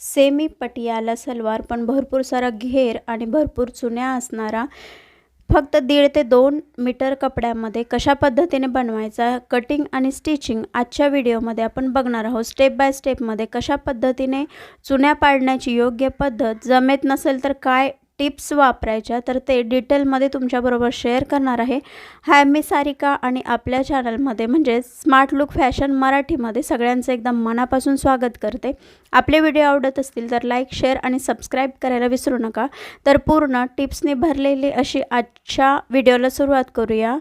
Semi Patiala salwar पण भरपूर सारा घेर आणि भरपूर चुन्या असणारा फक्त दीड ते दोन मीटर कपड्यामध्ये कशा पद्धतीने बनवायचा कटिंग आणि स्टिचिंग आजच्या व्हिडिओमध्ये आपण बघणार आहोत. स्टेप बाय स्टेपमध्ये कशा पद्धतीने चुन्या पाडण्याची योग्य पद्धत जमेत नसेल तर काय टिप्स वापरायच्या तर ते डिटेलमध्ये तुमच्याबरोबर शेअर करणार आहे. हाय मी सारिका आणि आपल्या चॅनलमध्ये म्हणजे स्मार्ट लुक फॅशन मराठीमध्ये सगळ्यांचं एकदम मनापासून स्वागत करते. आपले व्हिडिओ आवडत असतील तर लाईक शेअर आणि सबस्क्राईब करायला विसरू नका. तर पूर्ण टिप्सने भरलेली अशी आजच्या व्हिडिओला सुरुवात करूया.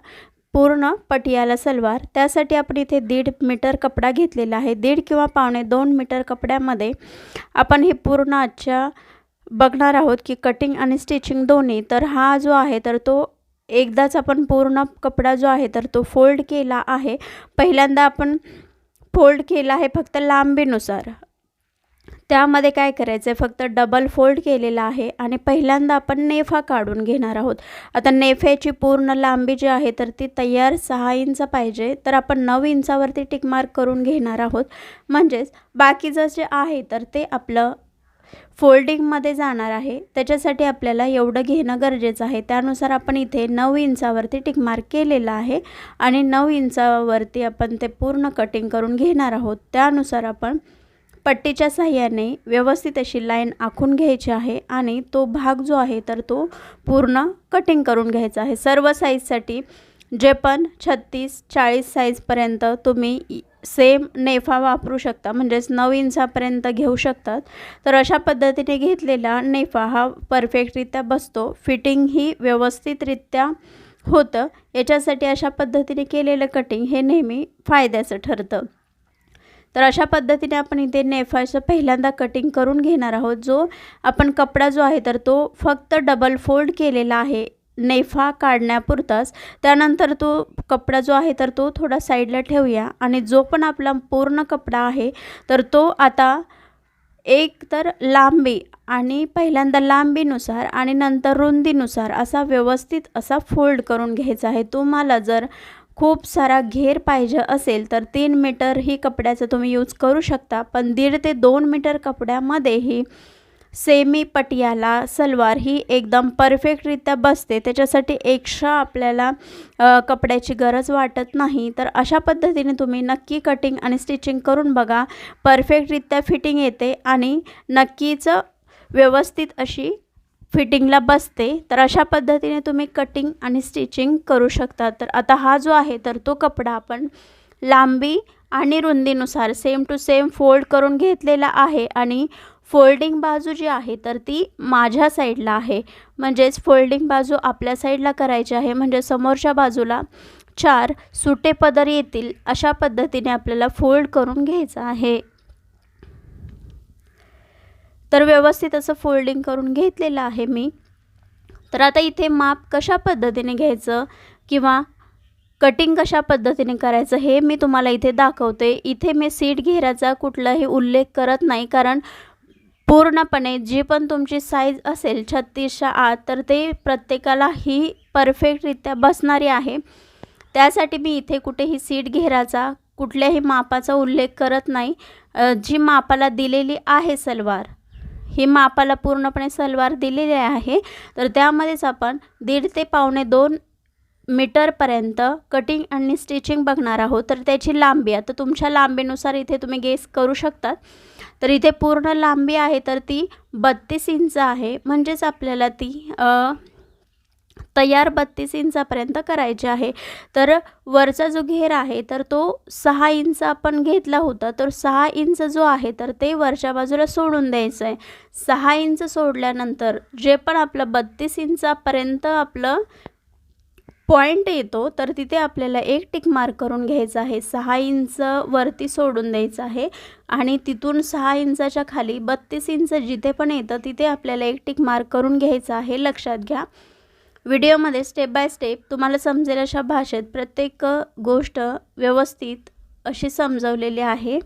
पूर्ण पटियाला सलवार. त्यासाठी आपण इथे दीड मीटर कपडा घेतलेला आहे. दीड किंवा पावणे दोन मीटर कपड्यामध्ये आपण हे पूर्ण आजच्या बघणार आहोत की कटिंग आणि स्टिचिंग दोन्ही तर हा जो आहे तर तो एकदाच आपण पूर्ण कपडा जो आहे तर तो फोल्ड केला आहे. पहिल्यांदा आपण फोल्ड केला आहे फक्त लांबीनुसार. त्यामध्ये काय करायचं आहे फक्त डबल फोल्ड केलेला आहे आणि पहिल्यांदा आपण नेफा काढून घेणार आहोत. आता नेफ्याची पूर्ण लांबी जी आहे तर ती तयार सहा इंच पाहिजे तर आपण नऊ इंचावरती टिकमार्क करून घेणार आहोत. म्हणजेच बाकीचं जे आहे तर ते आपलं फोल्डिंगमध्ये जाणार आहे. त्याच्यासाठी आपल्याला एवढं घेणं गरजेचं आहे. त्यानुसार आपण इथे नऊ इंचावरती टिकमार्क केलेलं आहे आणि नऊ इंचावरती आपण ते पूर्ण कटिंग करून घेणार आहोत. त्यानुसार आपण पट्टीच्या साह्याने व्यवस्थित अशी लाईन आखून घ्यायची आहे आणि तो भाग जो आहे तर तो पूर्ण कटिंग करून घ्यायचा आहे. सर्व साईजसाठी जे पण छत्तीस चाळीस साईजपर्यंत तुम्ही सेम नेफा वापरू शकता म्हणजेच नऊ इंचापर्यंत घेऊ शकतात. तर अशा पद्धतीने घेतलेला नेफा हा परफेक्टरित्या बसतो. फिटिंग ही व्यवस्थितरित्या होतं. याच्यासाठी अशा पद्धतीने केलेलं कटिंग हे नेहमी फायद्याचं ठरतं. तर अशा पद्धतीने आपण इथे नेफाचं पहिल्यांदा कटिंग करून घेणार आहोत. जो आपण कपडा जो आहे तर तो फक्त डबल फोल्ड केलेला आहे. नेफा काढण्यापुरताच. त्यानंतर तो कपडा जो आहे तर तो थोडा साईडला ठेवूया. आणि जो पण आपला पूर्ण कपडा आहे तर तो आता एक तर लांबी आणि पहिल्यांदा लांबीनुसार आणि नंतर रुंदीनुसार असा व्यवस्थित असा फोल्ड करून घ्यायचा आहे. तुम्हाला जर खूप सारा घेर पाहिजे असेल तर तीन मीटर ही कपड्याचं तुम्ही यूज करू शकता. पण दीड ते दोन मीटर कपड्यामध्येही सेमी पटियाला सलवार ही एकदम परफेक्टरित्या बसते. त्याच्यासाठी एक्स्ट्रा आपल्याला कपड्याची गरज वाटत नाही. तर अशा पद्धतीने तुम्ही नक्की कटिंग आणि स्टिचिंग करून बघा. परफेक्टरित्या फिटिंग येते आणि नक्कीच व्यवस्थित अशी फिटिंगला बसते. तर अशा पद्धतीने तुम्ही कटिंग आणि स्टिचिंग करू शकता. तर आता हा जो आहे तर तो कपडा आपण लांबी आणि रुंदीनुसार सेम टू सेम फोल्ड करून घेतलेला आहे. आणि फोल्डिंग बाजू जी आहे तर ती माझ्या साईडला आहे. म्हणजेच फोल्डिंग बाजू आपल्या साईडला करायची आहे म्हणजे समोरच्या बाजूला चार सुटे पदर येतील अशा पद्धतीने आपल्याला फोल्ड करून घ्यायचं आहे. तर व्यवस्थित असं फोल्डिंग करून घेतलेलं आहे मी. तर आता इथे माप कशा पद्धतीने घ्यायचं किंवा कटिंग कशा पद्धतीने करायचं हे मी तुम्हाला इथे दाखवते. इथे मी सीट घेराचा कुठलाही उल्लेख करत नाही कारण पूर्णपणे जी पण तुमची साईज असेल छत्तीसच्या आत तर ते प्रत्येकाला ही परफेक्टरित्या बसणारी आहे. त्यासाठी मी इथे कुठेही सीट घेराचा कुठल्याही मापाचा उल्लेख करत नाही. जी मापाला दिलेली आहे सलवार ही मापाला पूर्णपणे सलवार दिलेली आहे. तर त्यामध्येच आपण दीड ते पावणे दोन मीटरपर्यंत कटिंग आणि स्टिचिंग बघणार आहोत. तर त्याची लांबी आता तुमच्या लांबीनुसार इथे तुम्ही गेस करू शकतात. तर इथे पूर्ण लांबी आहे तर ती बत्तीस इंच आहे. म्हणजेच आपल्याला ती तयार बत्तीस इंचापर्यंत करायची आहे. तर वरचा जो घेर आहे तर तो सहा इंच आपण घेतला होता. तर सहा इंच जो आहे तर ते वरच्या बाजूला सोडून द्यायचं आहे. सहा इंच सोडल्यानंतर जे पण आपलं बत्तीस इंचापर्यंत आपलं पॉईंट येतो तर तिथे आपल्याला एक टिक मार्क करून घ्यायचं आहे. सहा इंच वरती सोडून द्यायचं आहे आणि तिथून सहा इंचाच्या खाली बत्तीस इंच जिथे पण येतं तिथे आपल्याला एक टिक मार्क करून घ्यायचं आहे. लक्षात घ्या. व्हिडिओमध्ये स्टेप बाय स्टेप तुम्हाला समजेल अशा भाषेत प्रत्येक गोष्ट व्यवस्थित अशी समजवलेली आहे.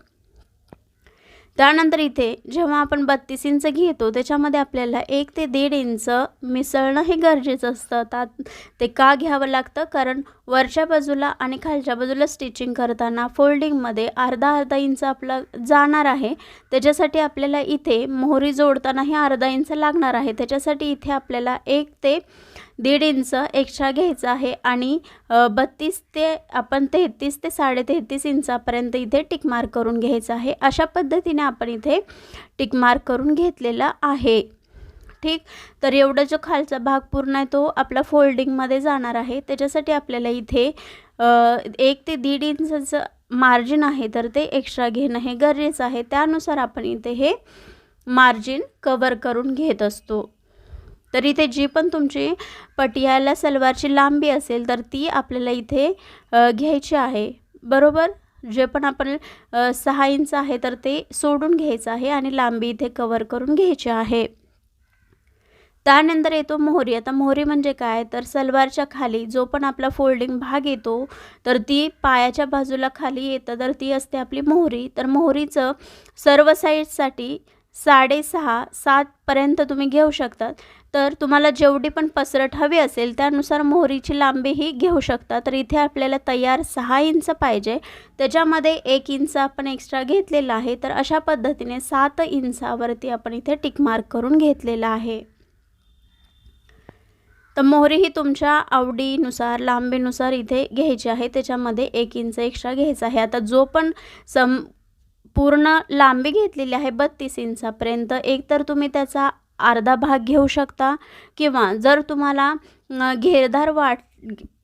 त्यानंतर इथे जेव्हा आपण बत्तीस इंच घेतो त्याच्यामध्ये आपल्याला एक ते दीड इंच मिसळणं हे गरजेचं असतं. तात ते का घ्यावं लागतं? कारण वरच्या बाजूला आणि खालच्या बाजूला स्टिचिंग करताना फोल्डिंगमध्ये अर्धा अर्धा इंच आपला जाणार आहे. त्याच्यासाठी आपल्याला इथे मोहरी जोडताना हे अर्धा इंच लागणार आहे. त्याच्यासाठी इथे आपल्याला एक ते दीड इंच एक्स्ट्रा घ्यायचं आहे आणि बत्तीस ते आपण तेहतीस ते साडे तेहतीस इंचापर्यंत इथे टिकमार्क करून घ्यायचं आहे. अशा पद्धतीने आपण इथे टिकमार्क करून घेतलेला आहे. ठीक? तर एवढा जो खालचा भाग पूर्ण आहे तो आपला फोल्डिंगमध्ये जाणार आहे. त्याच्यासाठी आपल्याला इथे एक ते दीड इंचाचं मार्जिन आहे तर ते एक्स्ट्रा घेणं हे गरजेचं आहे. त्यानुसार आपण इथे हे मार्जिन कवर करून घेत असतो. तर इथे जी पण तुमची पटियाला सलवारची लांबी असेल तर ती आपल्याला इथे घ्यायची आहे. बरोबर? जे पण आपण सहा इंच आहे तर ते सोडून घ्यायचं आहे आणि लांबी इथे कवर करून घ्यायची आहे. त्यानंतर येतो मोहरी. आता मोहरी म्हणजे काय? तर सलवारच्या खाली जो पण आपला फोल्डिंग भाग येतो तर ती पायाच्या बाजूला खाली येतं तर ती असते आपली मोहरी. तर मोहरीचं सर्व साईडसाठी साडेसहा सातपर्यंत तुम्ही घेऊ शकतात. तर तुम्हाला जेवढी पण पसरट हवी असेल त्यानुसार मोहरीची लांबीही घेऊ शकता. तर इथे आपल्याला तयार सहा इंच पाहिजे. त्याच्यामध्ये एक इंच आपण एक्स्ट्रा घेतलेला आहे. तर अशा पद्धतीने सात इंचावरती आपण इथे टिकमार्क करून घेतलेला आहे. तर मोहरी ही तुमच्या आवडीनुसार लांबीनुसार इथे घ्यायची आहे. त्याच्यामध्ये एक इंच एक्स्ट्रा घ्यायचा आहे. आता जो पण सम पूर्ण लांबी घेतलेली आहे बत्तीस इंचापर्यंत एक तर तुम्ही त्याचा अर्धा भाग घेऊ शकता किंवा जर तुम्हाला घेरदार वाट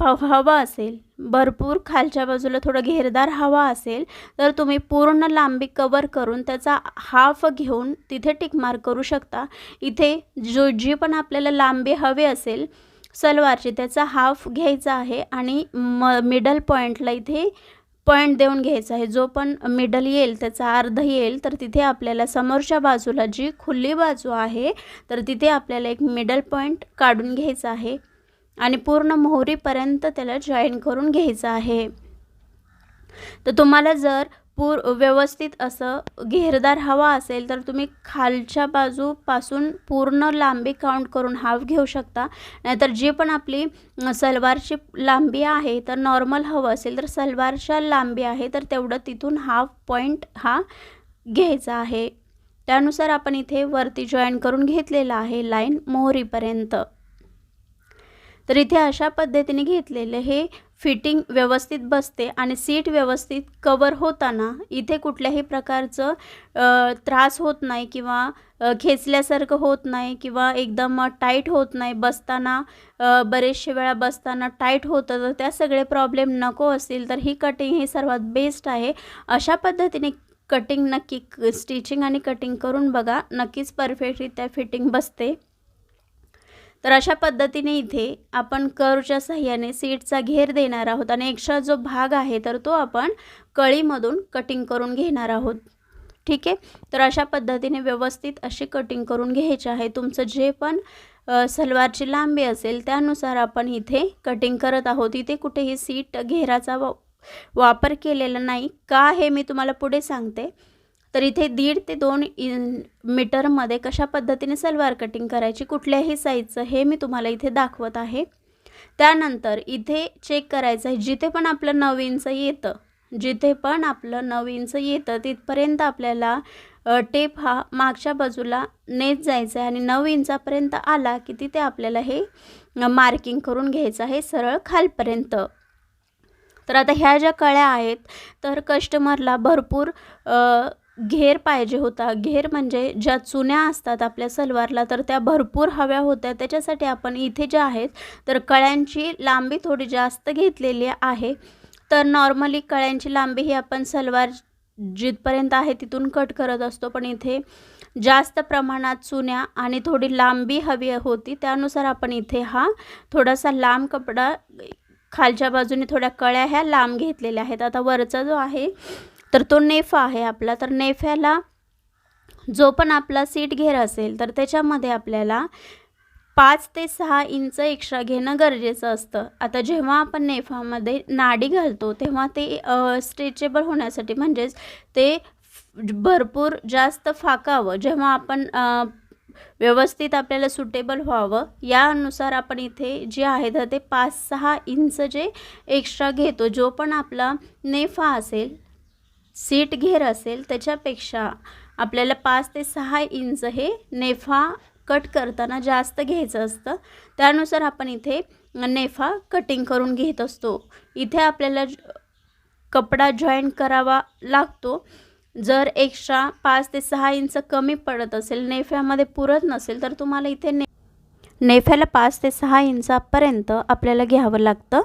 हवा असेल भरपूर खालच्या बाजूला थोडं घेरदार हवा असेल तर तुम्ही पूर्ण लांबी कवर करून त्याचा हाफ घेऊन तिथे टिकमार करू शकता. इथे जो जी पण आपल्याला लांबी हवी असेल सलवारची त्याचा हाफ घ्यायचा आहे आणि म मिडल पॉईंटला इथे पॉईंट देऊन घ्यायचा आहे. जो पण मिडल येईल त्याचा अर्ध येईल तर तिथे आपल्याला समोरच्या बाजूला जी खुली बाजू आहे तर तिथे आपल्याला एक मिडल पॉईंट काढून घ्यायचा आहे. आणि पूर्ण मोहरीपर्यंत त्याला जॉईन करून घ्यायचं आहे. तर तुम्हाला जर पूर व्यवस्थित असं घेरदार हवा असेल तर तुम्ही खालच्या बाजूपासून पूर्ण लांबी काउंट करून हाफ घेऊ शकता. नाहीतर जी पण आपली सलवारची लांबी आहे तर नॉर्मल हवं असेल तर सलवारच्या लांबी आहे तर तेवढं तिथून हाफ पॉईंट हा घ्यायचा आहे. त्यानुसार आपण इथे वरती जॉईन करून घेतलेला आहे लाईन मोहरीपर्यंत. तर इथे अशा पद्धतीने घेतलेले हे फिटिंग व्यवस्थित बसते आणि सीट व्यवस्थित कवर होताना इथे कुठल्याही प्रकारचं त्रास होत नाही किंवा खेचल्यासारखं होत नाही किंवा एकदम टाईट होत नाही. बसताना बरेचशे वेळा बसताना टाईट होतं तर त्या सगळे प्रॉब्लेम नको असतील तर ही कटिंग ही सर्वात बेस्ट आहे. अशा पद्धतीने कटिंग नक्की स्टिचिंग आणि कटिंग करून बघा. नक्कीच परफेक्टरित्या फिटिंग बसते. तर अशा पद्धतीने इथे आपण कर्वच्या सहाय्याने सीटचा घेर देणार आहोत आणि एक्स्ट्रा जो भाग आहे तर तो आपण कळीमधून कटिंग करून घेणार आहोत. ठीक आहे? तर अशा पद्धतीने व्यवस्थित अशी कटिंग करून घ्यायची आहे. तुमचं जे पण सलवारची लांबी असेल त्यानुसार आपण इथे कटिंग करत आहोत. इथे कुठेही सीट घेराचा वापर केलेला नाही. का हे मी तुम्हाला पुढे सांगते. तर इथे दीड ते दोन इन मीटरमध्ये कशा पद्धतीने सलवार कटिंग करायची कुठल्याही साईजचं हे मी तुम्हाला इथे दाखवत आहे. त्यानंतर इथे चेक करायचं आहे जिथे पण आपलं नऊ इंच येतं जिथे पण आपलं नऊ इंच येतं तिथपर्यंत आपल्याला टेप हा मागच्या बाजूला नेत जायचं आहे आणि नऊ इंचापर्यंत आला की तिथे आपल्याला हे मार्किंग करून घ्यायचं आहे सरळ खालपर्यंत. तर आता ह्या ज्या कळ्या आहेत तर कस्टमरला भरपूर घेर पाहिजे होता. घेर म्हणजे ज्या चुन्या असतात आपल्या सलवारला तर त्या भरपूर हव्या होत्या. त्याच्यासाठी आपण इथे ज्या आहेत तर कळ्यांची लांबी थोडी जास्त घेतलेली आहे. तर नॉर्मली कळ्यांची लांबी ही आपण सलवार जिथपर्यंत आहे तिथून कट करत असतो. पण इथे जास्त प्रमाणात चुन्या आणि थोडी लांबी हवी होती. त्यानुसार आपण इथे हा थोडासा लांब कपडा खालच्या बाजूने थोड्या कळ्या ह्या लांब घेतलेल्या आहेत. आता वरचा जो आहे तर तो नेफा आहे आपला. तर नेफ्याला जो पण आपला सीट घेर असेल तर त्याच्यामध्ये आपल्याला पाच ते सहा इंच एक्स्ट्रा घेणं गरजेचं असतं. आता जेव्हा आपण नेफामध्ये नाडी घालतो तेव्हा ते स्ट्रेचेबल होण्यासाठी म्हणजेच ते भरपूर जास्त फाकावं. जेव्हा आपण व्यवस्थित आपल्याला सुटेबल व्हावं यानुसार आपण इथे जे आहे तर ते पाच सहा इंच जे एक्स्ट्रा घेतो. जो पण आपला नेफा असेल सीट घेर असेल त्याच्यापेक्षा आपल्याला पाच ते सहा इंच हे नेफा कट करताना जास्त घ्यायचं असतं. त्यानुसार आपण इथे नेफा कटिंग करून घेत असतो. इथे आपल्याला कपडा जॉईंट करावा लागतो. जर एक्स्ट्रा पाच ते सहा इंच कमी पडत असेल नेफ्यामध्ये पुरत नसेल तर तुम्हाला इथे ने नेफ्याला पाच ते सहा इंचापर्यंत आपल्याला घ्यावं लागतं.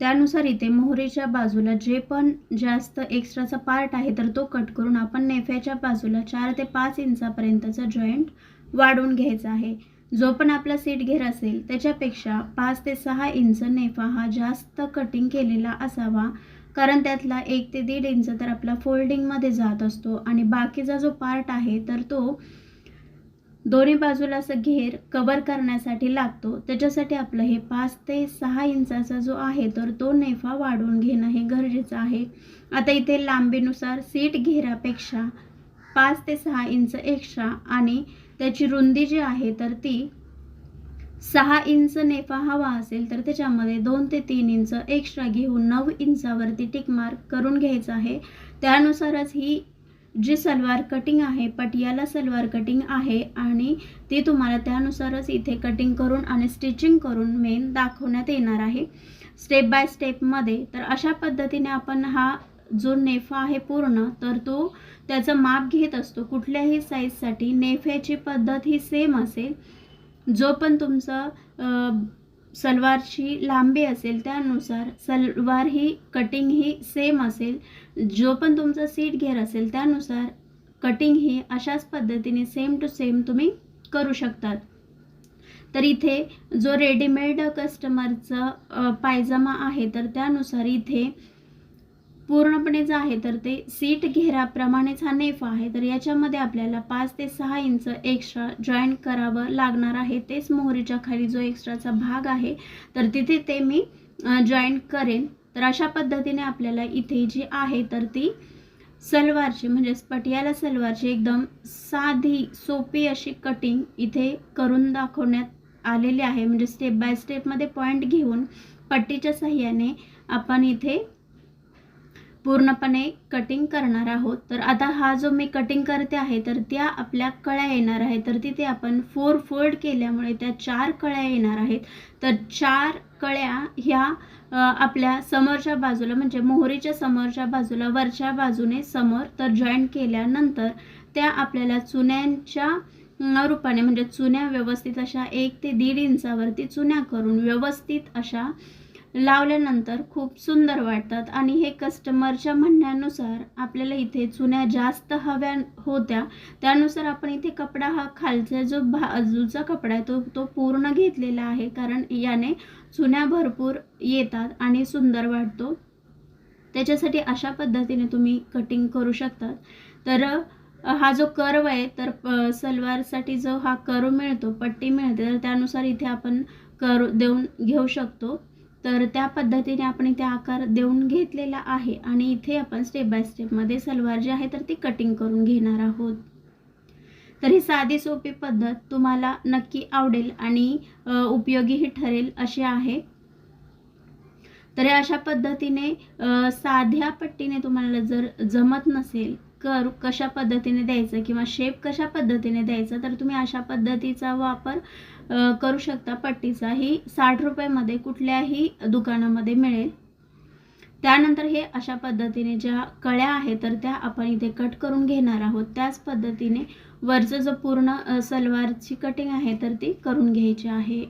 त्यानुसार इथे मोहरीच्या बाजूला जे पण जास्त एक्स्ट्राचा पार्ट आहे तर तो कट करून आपण नेफ्याच्या बाजूला चार ते पाच इंचापर्यंतचा जॉईंट वाढवून घ्यायचा आहे. जो पण आपला सीट घेर असेल त्याच्यापेक्षा पाच ते सहा इंच नेफा हा जास्त कटिंग केलेला असावा. कारण त्यातला एक ते दीड इंच तर आपला फोल्डिंगमध्ये जात असतो आणि बाकीचा जो पार्ट आहे तर तो दोन्ही बाजूला असं घेर कवर करण्यासाठी लागतो. त्याच्यासाठी आपलं हे पाच ते सहा इंचाचा जो आहे तर तो नेफा वाढवून घेणं हे गरजेचं आहे. आता इथे लांबीनुसार सीट घेरापेक्षा पाच ते सहा इंच एक्स्ट्रा आणि त्याची रुंदी जी आहे तर ती सहा इंच नेफा हवा असेल तर त्याच्यामध्ये दोन ते तीन इंच एक्स्ट्रा घेऊन नऊ इंचावरती टिकमार्क करून घ्यायचं आहे. त्यानुसारच ही जी सलवार कटिंग आहे पटियाला सलवार कटिंग आहे आणि ती तुम्हाला त्यानुसारच इथे कटिंग करून आणि स्टिचिंग करून मेन दाखवण्यात येणार आहे. स्टेप बाय स्टेपमध्ये तर अशा पद्धतीने आपण हा जो नेफा आहे पूर्ण तर तो त्याचं माप घेत असतो. कुठल्याही साईजसाठी नेफ्याची पद्धत ही सेम असेल. जो पण तुमचं सलवारची लांबी असेल त्यानुसार सलवार ही कटिंग ही सेम असेल. जो पण तुमचा सीट घेर असेल त्यानुसार कटिंग ही अशाच पद्धतीने सेम टू सेम तुम्ही करू शकतात. तर इथे जो रेडीमेड कस्टमरचा पायजमा आहे तर त्यानुसार इथे पूर्णपणे जे आहे तर ते सीट घेराप्रमाणेच हा नेफा आहे. तर याच्यामध्ये आपल्याला पाच ते सहा इंच एक्स्ट्रा जॉईन करावं लागणार आहे. तेच मोहरीच्या खाली जो एक्स्ट्राचा भाग आहे तर तिथे ते मी जॉईन करेन. तर अशा पद्धतीने आपल्याला इथे जी आहे तर ती सलवारची म्हणजेच पटियाला सलवारची एकदम साधी सोपी अशी कटिंग इथे करून दाखवण्यात आलेली आहे. म्हणजे स्टेप बाय स्टेपमध्ये पॉईंट घेऊन पट्टीच्या सहाय्याने आपण इथे पूर्णपणे कटिंग करणार आहोत. तर आता हा जो मी कटिंग करते आहे तर त्या आपल्या कळ्या येणार आहे तर तिथे आपण फोर फोल्ड केल्यामुळे त्या चार कळ्या येणार आहेत. तर चार कळ्या ह्या आपल्या समोरच्या बाजूला म्हणजे मोहरीच्या समोरच्या बाजूला वरच्या बाजूने समोर तर जॉईंट केल्यानंतर त्या आपल्याला चुन्यांच्या रूपाने म्हणजे चुन्या व्यवस्थित अशा एक ते दीड इंचावरती चुन्या करून व्यवस्थित अशा लावल्यानंतर खूप सुंदर वाटतात. आणि हे कस्टमरच्या म्हणण्यानुसार आपल्याला इथे चुन्या जास्त हव्या होत्या. त्यानुसार आपण इथे कपडा हा खालचा जो बाजूचा कपडा आहे तो तो पूर्ण घेतलेला आहे. कारण याने चुन्या भरपूर येतात आणि सुंदर वाटतो. त्याच्यासाठी अशा पद्धतीने तुम्ही कटिंग करू शकतात. तर हा जो कर्व आहे तर प- सलवारसाठी जो हा कर्व मिळतो पट्टी मिळते तर त्यानुसार इथे आपण कर्व देऊन घेऊ शकतो. तर त्या पद्धतीने आपण इथे आकार देऊन घेतलेला आहे आणि इथे आपण स्टेप बाय स्टेपमध्ये सलवार जी आहे तर ती कटिंग करून घेणार आहोत. तर ही साधी सोपी पद्धत तुम्हाला नक्की आवडेल आणि उपयोगीही ठरेल अशी आहे. तर अशा पद्धतीने साध्या पट्टीने तुम्हाला जर जमत नसेल कर कशा पद्धतीने द्यायचं किंवा शेप कशा पद्धतीने द्यायचा तर तुम्ही अशा पद्धतीचा वापर करू शकता पट्टीचा. ही साठ रुपयामध्ये कुठल्याही दुकानामध्ये मिळेल. त्यानंतर हे अशा पद्धतीने ज्या कळ्या आहेत तर त्या आपण इथे कट करून घेणार आहोत. त्याच पद्धतीने वरचं जो पूर्ण सलवारची कटिंग आहे तर ती करून घ्यायची आहे.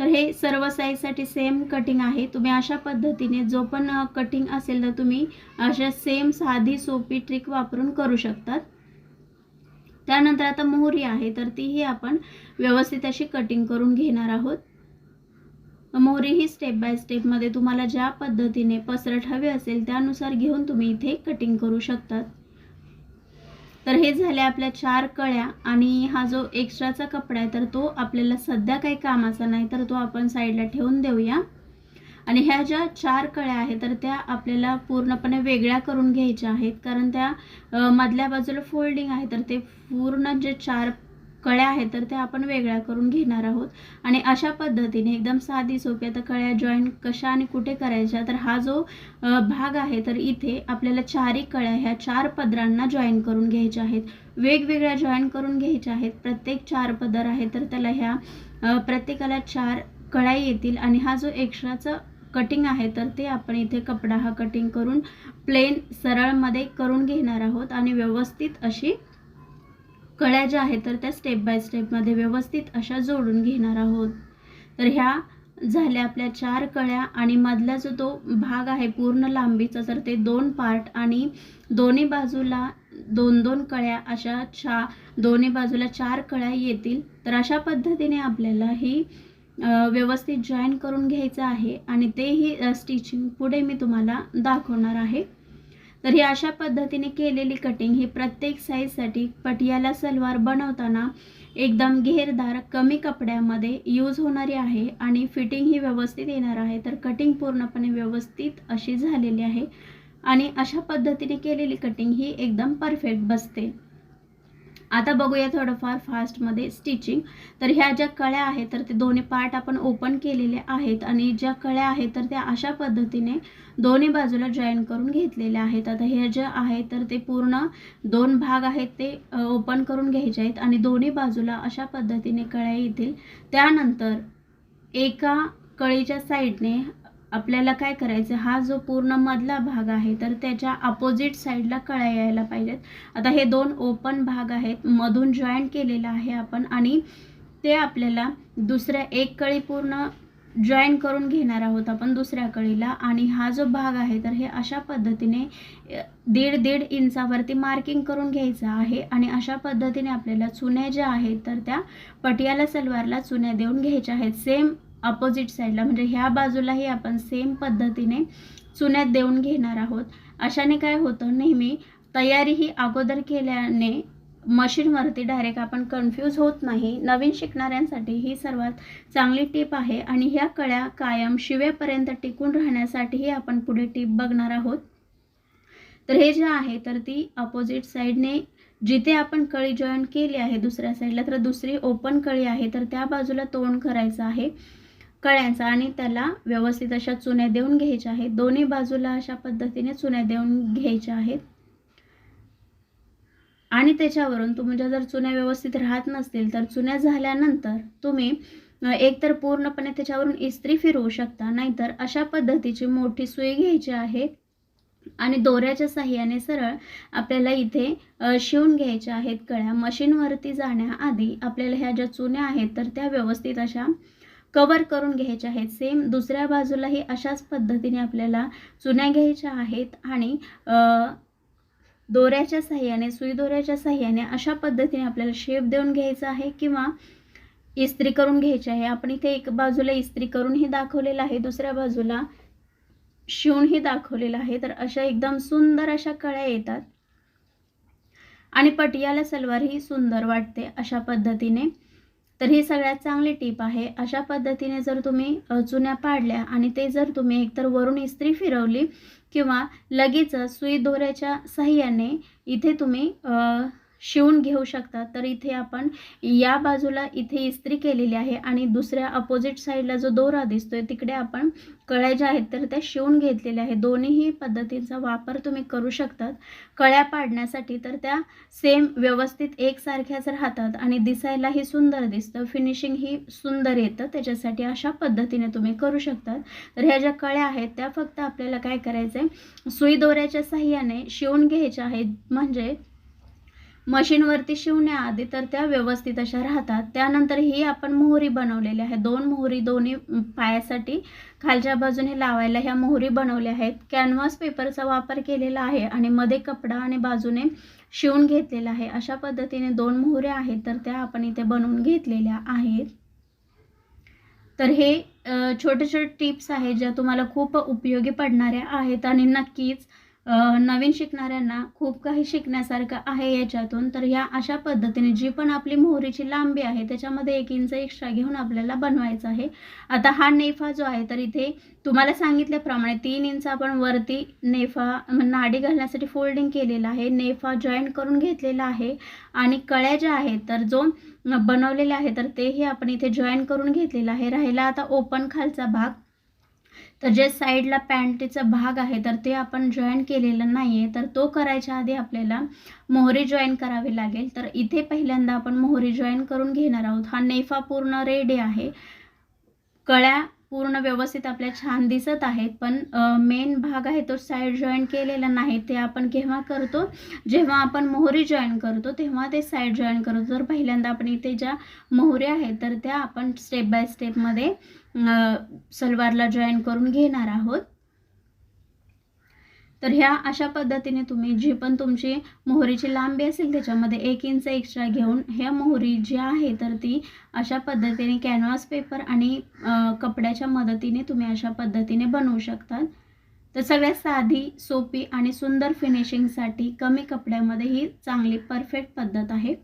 तर हे सर्व साईजसाठी सेम कटिंग आहे. तुम्ही अशा पद्धतीने जो पण कटिंग असेल तर तुम्ही अशा सेम साधी सोपी ट्रिक वापरून करू शकतात. त्यानंतर आता मोहरी आहे तर तीही आपण व्यवस्थित अशी कटिंग करून घेणार आहोत. मोहरी ही स्टेप बाय स्टेपमध्ये तुम्हाला ज्या पद्धतीने पसरट हवे असेल त्यानुसार घेऊन तुम्ही इथे कटिंग करू शकतात. तर हे झाले आपल्या चार कळ्या आणि हा जो एक्स्ट्राचा कपडा आहे तर तो आपल्याला सध्या काही कामाचा नाही तर तो आपण साईडला ठेवून देऊया. आणि ह्या ज्या चार कळ्या आहेत तर त्या आपल्याला पूर्णपणे वेगळ्या करून घ्यायच्या आहेत. कारण त्या मधल्या बाजूला फोल्डिंग आहे तर ते पूर्ण जे चार कळ्या आहेत तर त्या आपण वेगळ्या करून घेणार आहोत. आणि अशा पद्धतीने एकदम साधी सोप्या तर कळ्या जॉईन कशा आणि कुठे करायच्या तर हा जो भाग आहे तर इथे आपल्याला चारही कळ्या ह्या चार पदरांना जॉईन करून घ्यायच्या आहेत. वेगवेगळ्या जॉईन करून घ्यायच्या आहेत. प्रत्येक चार पदर आहे तर त्याला ह्या प्रत्येकाला चार कळ्या येतील. आणि हा जो एक्स्ट्राचा कटिंग आहे तर ते आपण इथे कपडा हा कटिंग करून प्लेन सरळमध्ये करून घेणार आहोत. आणि व्यवस्थित अशी कळ्या ज्या आहेत तर त्या स्टेप बाय स्टेपमध्ये व्यवस्थित अशा जोडून घेणार आहोत. तर ह्या झाल्या आपल्या चार कळ्या आणि मधला जो तो भाग आहे पूर्ण लांबीचा तर ते दोन पार्ट आणि दोन्ही बाजूला दोन दोन कळ्या अशा चा दोन्ही बाजूला चार कळ्या येतील. तर अशा पद्धतीने आपल्याला ही व्यवस्थित जॉईन करून घ्यायचं आहे आणि तेही स्टिचिंग पुढे मी तुम्हाला दाखवणार आहे. तर ही अशा पद्धतीने केलेली कटिंग ही प्रत्येक साईजसाठी पटियाला सलवार बनवताना एकदम घेरदार कमी कपड्यामध्ये यूज होणारी आहे आणि फिटिंग ही व्यवस्थित येणार आहे. तर कटिंग पूर्णपणे व्यवस्थित अशी झालेली आहे आणि अशा पद्धतीने केलेली कटिंग ही एकदम परफेक्ट बसते. आता बघूया थोडंफार फास्टमध्ये स्टिचिंग तर ह्या ज्या कळ्या आहेत तर ते दोन्ही पार्ट आपण ओपन केलेले आहेत आणि ज्या कळ्या आहेत तर त्या अशा पद्धतीने दोन्ही बाजूला जॉईन करून घेतलेल्या आहेत. आता हे जे आहे तर ते पूर्ण दोन भाग आहेत ते ओपन करून घ्यायचे आहेत आणि दोन्ही बाजूला अशा पद्धतीने कळ्या येतील. त्यानंतर एका कळीच्या साईडने आपल्याला काय करायचं? हा जो पूर्ण मधला भाग आहे तर त्याच्या अपोजिट साईडला कळ्या यायला पाहिजेत. आता हे दोन ओपन भाग आहेत. मधून जॉईन केलेला आहे आपण आणि ते आपल्याला दुसऱ्या एक कळी पूर्ण जॉईन करून घेणार आहोत आपण दुसऱ्या कळीला. आणि हा जो भाग आहे तर हे अशा पद्धतीने दीड दीड इंचावरती मार्किंग करून घ्यायचं आहे. आणि अशा पद्धतीने आपल्याला चुन्या ज्या आहेत तर त्या पटियाला सलवारला चुन्या देऊन घ्यायच्या आहेत. सेम अपोजिट साईडला म्हणजे ह्या बाजूलाही आपण सेम पद्धतीने चुन्यात देऊन घेणार आहोत. अशाने काय होतं? नेहमी तयारी ही अगोदर केल्याने मशीनवरती डायरेक्ट आपण कन्फ्यूज होत नाही. नवीन शिकणाऱ्यांसाठी ही सर्वात चांगली टीप आहे. आणि ह्या कळ्या कायम शिवेपर्यंत टिकून राहण्यासाठीही आपण पुढे टीप बघणार आहोत. तर हे जे आहे तर ती अपोजिट साईडने जिथे आपण कळी जॉईन केली आहे दुसऱ्या साईडला तर दुसरी ओपन कळी आहे तर त्या बाजूला तोंड करायचं आहे. कळ्यांचा आणि त्याला व्यवस्थित अशा चुन्या देऊन घ्यायच्या आहेत. दोन्ही बाजूला अशा पद्धतीने चुन्या देऊन घ्यायच्या आहेत. आणि त्याच्यावरून तुमच्या जर चुन्या व्यवस्थित राहत नसतील तर चुन्या झाल्यानंतर तुम्ही एकतर पूर्णपणे त्याच्यावरून इस्त्री फिरवू शकता नाहीतर अशा पद्धतीची मोठी सुई घ्यायची आहे. आणि दोऱ्याच्या साह्याने सरळ आपल्याला इथे शिवून घ्यायच्या आहेत कळ्या. मशीनवरती जाण्याआधी आपल्याला ह्या ज्या चुन्या आहेत तर त्या व्यवस्थित अशा कवर करून घ्यायचे आहेत. सेम दुसऱ्या बाजूलाही अशाच पद्धतीने आपल्याला चुन्या घ्यायच्या आहेत आणि दोऱ्याच्या साह्याने सुई दोऱ्याच्या साह्याने अशा पद्धतीने आपल्याला शेप देऊन घ्यायचा आहे किंवा इस्त्री करून घ्यायची आहे. आपण इथे एक बाजूला इस्त्री करूनही दाखवलेलं आहे दुसऱ्या बाजूला शिवूनही दाखवलेलं आहे. तर अशा एकदम सुंदर अशा कळ्या येतात. आणि पटियाला सलवार ही सुंदर वाटते अशा पद्धतीने. तर ही सगळ्यात चांगली टीप आहे. अशा पद्धतीने जर तुम्ही चुन्या पाडल्या आणि ते जर तुम्ही एकतर वरून इस्त्री फिरवली किंवा लगेच सुई दोऱ्याच्या साह्याने इथे तुम्ही शिवून घेऊ शकता तर इथे आपण या बाजूला इथे इस्त्री केलेली आहे आणि दुसऱ्या अपोजिट साईडला जो दोरा दिसतोय तिकडे आपण कळ्या ज्या आहेत तर त्या शिवून घेतलेल्या आहेत. दोन्हीही पद्धतींचा वापर तुम्ही करू शकतात. कळ्या पाडण्यासाठी तर त्या सेम व्यवस्थित एकसारख्याच राहतात आणि दिसायलाही सुंदर दिसतं फिनिशिंग ही सुंदर येतं त्याच्यासाठी अशा पद्धतीने तुम्ही करू शकतात. तर ह्या ज्या कळ्या आहेत त्या फक्त आपल्याला काय करायचं आहे सुई दोऱ्याच्या साह्याने शिवून घ्यायच्या आहेत. म्हणजे मशीनवरती शिवण्याआधी तर त्या व्यवस्थित अशा राहतात. त्यानंतर ही आपण मोहरी बनवलेली आहे दोन मोहरी दोन्ही पायासाठी खालच्या बाजूने लावायला ह्या मोहरी बनवल्या आहेत. कॅनव्हास पेपरचा वापर केलेला आहे आणि मध्ये कपडा आणि बाजूने शिवून घेतलेला आहे. अशा पद्धतीने दोन मोहऱ्या आहेत तर त्या आपण इथे बनवून घेतलेल्या आहेत. तर हे छोटे छोटे टिप्स आहेत ज्या तुम्हाला खूप उपयोगी पडणाऱ्या आहेत आणि नक्कीच नवीन शिकणाऱ्यांना खूप काही शिकण्यासारखं आहे याच्यातून. तर ह्या अशा पद्धतीने जी पण आपली मोहरीची लांबी आहे त्याच्यामध्ये एक इंच एक्स्ट्रा घेऊन आपल्याला बनवायचं आहे. आता हा नेफा जो आहे तर इथे तुम्हाला सांगितल्याप्रमाणे तीन इंच आपण वरती नेफा नाडी घालण्यासाठी फोल्डिंग केलेलं आहे. नेफा जॉईंट करून घेतलेला आहे. आणि कळ्या ज्या आहेत तर जो बनवलेले आहे तर तेही आपण इथे जॉईन करून घेतलेला आहे. राहिला आता ओपन खालचा भाग. तर जे साईडला पॅन्टीचा भाग आहे तर ते आपण जॉईन केलेलं नाही आहे तर तो करायच्या आधी आपल्याला मोहरी जॉईन करावी लागेल. तर इथे पहिल्यांदा आपण मोहरी जॉईन करून घेणार आहोत. हा नेफा पूर्ण रेडी आहे. कळ्या पूर्ण व्यवस्थित आपल्या छान दिसत आहेत. पण मेन भाग आहे तो साईड जॉईन केलेला नाही. ते आपण केव्हा करतो? जेव्हा आपण मोहरी जॉईन करतो तेव्हा ते साईड जॉईन करतो. तर पहिल्यांदा आपण इथे ज्या मोहऱ्या आहेत तर त्या आपण स्टेप बाय स्टेपमध्ये सलवारला जॉईन करून घेणार आहोत. तर ह्या अशा पद्धतीने तुम्ही जी पण तुमची मोहरीची लांबी असेल त्याच्यामध्ये एक इंच एक्स्ट्रा घेऊन ह्या मोहरी जी आहे तर ती अशा पद्धतीने कॅनव्हास पेपर आणि कपड्याच्या मदतीने तुम्ही अशा पद्धतीने बनवू शकतात. तर सगळ्यात साधी सोपी आणि सुंदर फिनिशिंगसाठी कमी कपड्यामध्ये ही चांगली परफेक्ट पद्धत आहे.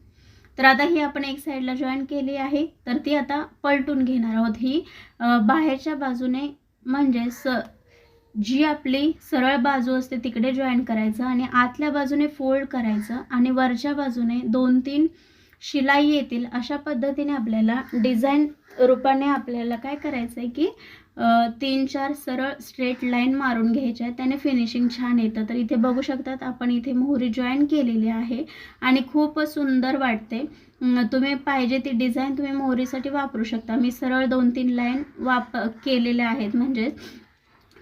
तर आता ही आपण एक साईडला जॉईन केली आहे. तर ती आता पलटून घेणार आहोत. ही बाहेरच्या बाजूने म्हणजे स जी आपली सरळ बाजू असते तिकडे जॉईन करायचं आणि आतल्या बाजूने फोल्ड करायचं आणि वरच्या बाजूने दोन तीन शिलाई येतील अशा पद्धतीने आपल्याला डिझाईन रूपाने आपल्याला काय करायचं आहे की तीन चार सरळ स्ट्रेट लाईन मारून घ्यायच्या आहेत त्याने फिनिशिंग छान येतं. तर इथे बघू शकतात आपण इथे मोहरी जॉईन केलेली आहे आणि खूप सुंदर वाटते. तुम्ही पाहिजे ती डिझाईन तुम्ही मोहरीसाठी वापरू शकता. मी सरळ दोन तीन लाईन वाप केलेल्या आहेत. म्हणजे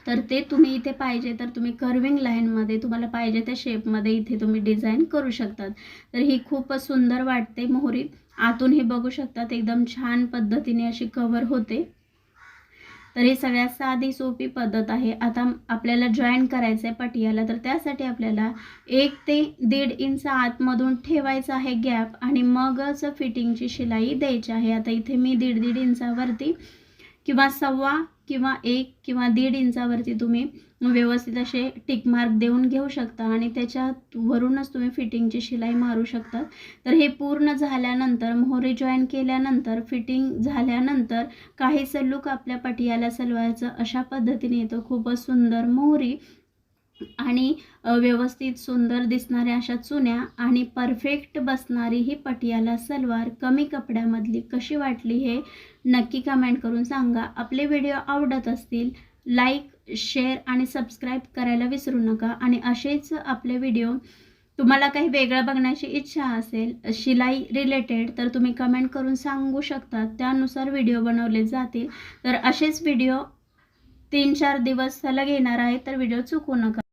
तर ते तुम्ही इथे पाहिजे तर तुम्ही कर्विंग लाईनमध्ये तुम्हाला पाहिजे त्या शेपमध्ये इथे तुम्ही डिझाईन करू शकतात. तर ही खूपच सुंदर वाटते मोहरी. आतून हे बघू शकतात एकदम छान पद्धतीने अशी कवर होते. तर ही सगळ्यात साधी सोपी पद्धत आहे. आता आपल्याला जॉईन करायचं आहे पटियाला तर त्यासाठी आपल्याला एक ते दीड इंच आतमधून ठेवायचं आहे गॅप आणि मगच फिटिंगची शिलाई द्यायची आहे. आता इथे मी दीड दीड इंचावरती किंवा सव्वा किंवा एक किंवा दीड इंचावरती तुम्ही व्यवस्थित असे टिक मार्क देऊन घेऊ शकता आणि त्याच्यात वरूनच तुम्ही फिटिंगची शिलाई मारू शकता. तर हे पूर्ण झाल्यानंतर मोहरी जॉईन केल्यानंतर फिटिंग झाल्यानंतर काहीसं लूक आपल्या पटियाला सलवारचं अशा पद्धतीने येतो. खूपच सुंदर मोहरी आणि व्यवस्थित सुंदर दिसणाऱ्या अशा चुन्या आणि परफेक्ट बसणारी ही पटियाला सलवार कमी कपड्यामधली कशी वाटली हे नक्की कमेंट करून सांगा. आपले व्हिडिओ आवडत असतील लाईक शेअर आणि सबस्क्राईब करायला विसरू नका आणि असेच आपले व्हिडिओ तुम्हाला काही वेगळं बघण्याची इच्छा असेल शिलाई रिलेटेड तर तुम्ही कमेंट करून सांगू शकता. त्यानुसार व्हिडिओ बनवले जातील. तर असेच व्हिडिओ तीन चार दिवस सलग येणार आहे तर व्हिडिओ चुकू नका.